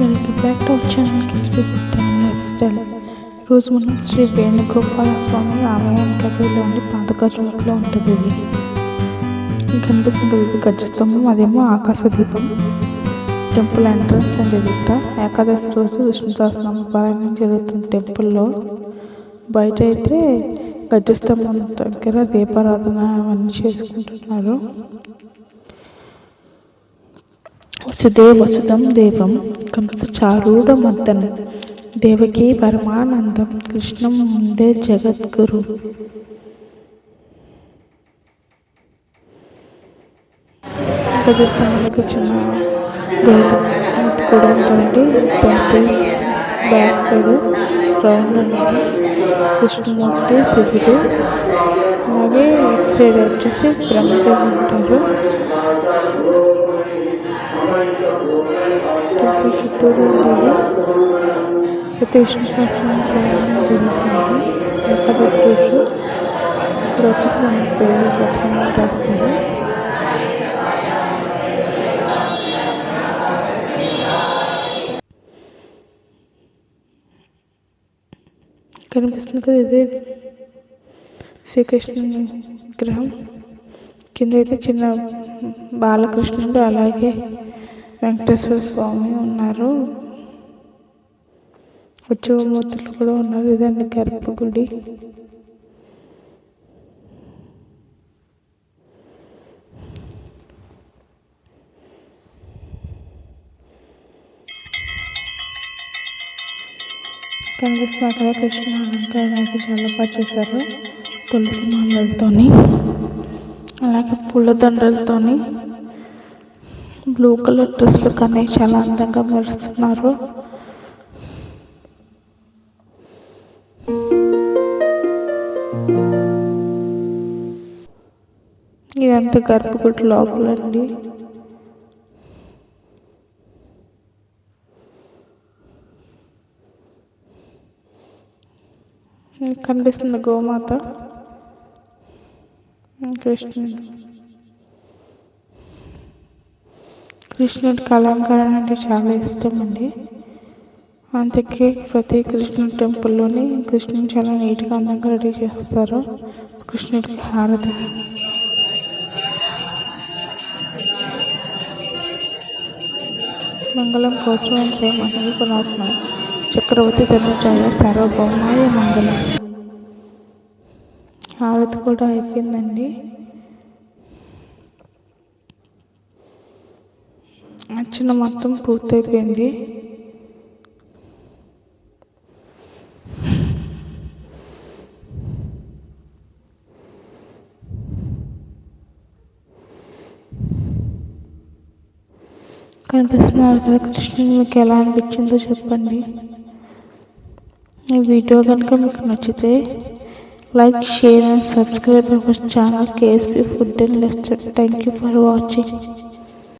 Welcome back to our channel కిస్బీ రోజు మనం శ్రీ వేణుగోపాల స్వామి ఆలయానికి అక్కడిలో ఉండి చోట్లో ఉంటుంది ఇది. కనిపిస్తుంది ఇది గజస్తంభం అదేమో ఆకాశ దీపం. టెంపుల్ ఎంట్రన్స్ అండ్ ఎదుట ఏకాదశి రోజు విష్ణు సహస్రనామ పారాయణం జరుగుతుంది టెంపుల్లో బయట అయితే గజస్తంభం దగ్గర దీపారాధన అవన్నీ చేసుకుంటున్నారు. వసుదే వసుదం దేవం కంస చారూఢ మద్దనం దేవకీ పరమానందం కృష్ణం ముందే జగద్గురు. గజస్థానాలకు చిన్న గరుడు కూడా ఉంటారండి. టెంపుల్ బ్యాక్ సైడ్ రౌండ్ ఉంది కృష్ణమూర్తి శివుడు. అలాగే ఇటు సైడ్ వచ్చేసి బ్రహ్మదేవి ఉంటారు. టెంపుల్ చుట్టూరు ఉండేది అయితే విష్ణు సహస్రనామ ప్రయాణం జరుగుతుంది ఏకాదశి రోజు ఇక్కడ వచ్చేసి మన పేరు ప్రధానంగా రాస్తుంది కనిపిస్తుంది కదా ఇదే శ్రీకృష్ణుని విగ్రహం కింద అయితే చిన్న బాలకృష్ణుడు అలాగే వెంకటేశ్వర స్వామి ఉన్నారు. ఉత్సవమూర్తులు కూడా ఉన్నారు. ఇదండి గర్భగుడి. కనిపిస్తున్న అక్కడ కృష్ణ అలంకరణకి చాలా బాగా చేశారు. తులసి మాలలతోని అలాగే పూలదండలతోని బ్లూ కలర్ డ్రెస్లు కానీ చాలా అందంగా మెరుస్తున్నారు. ఇదంతా గర్భగుడి లోపలండి. కనిపిస్తుంది గోమాత. కృష్ణుడు. కృష్ణుడికి అలంకరణ అంటే చాలా ఇష్టం అండి అందుకే ప్రతి కృష్ణుడి టెంపుల్లోని కృష్ణుని చాలా నీట్గా అందంగా రెడీ చేస్తారు. కృష్ణుడికి హారతి. మంగళం కోసం శ్రీ మహిళపునాత్మ చక్రవర్తి ధనుజాయ సర్వభౌమాయ మంగళం. హారతి కూడా అయిపోయిందండి. అర్చన మొత్తం పూర్తయిపోయింది. కనిపిస్తున్నారు కదా కృష్ణుడు మీకు ఎలా అనిపించిందో చెప్పండి. ఈ వీడియో కనుక మీకు నచ్చితే like share and subscribe our channel KSP food and lecture thank you for watching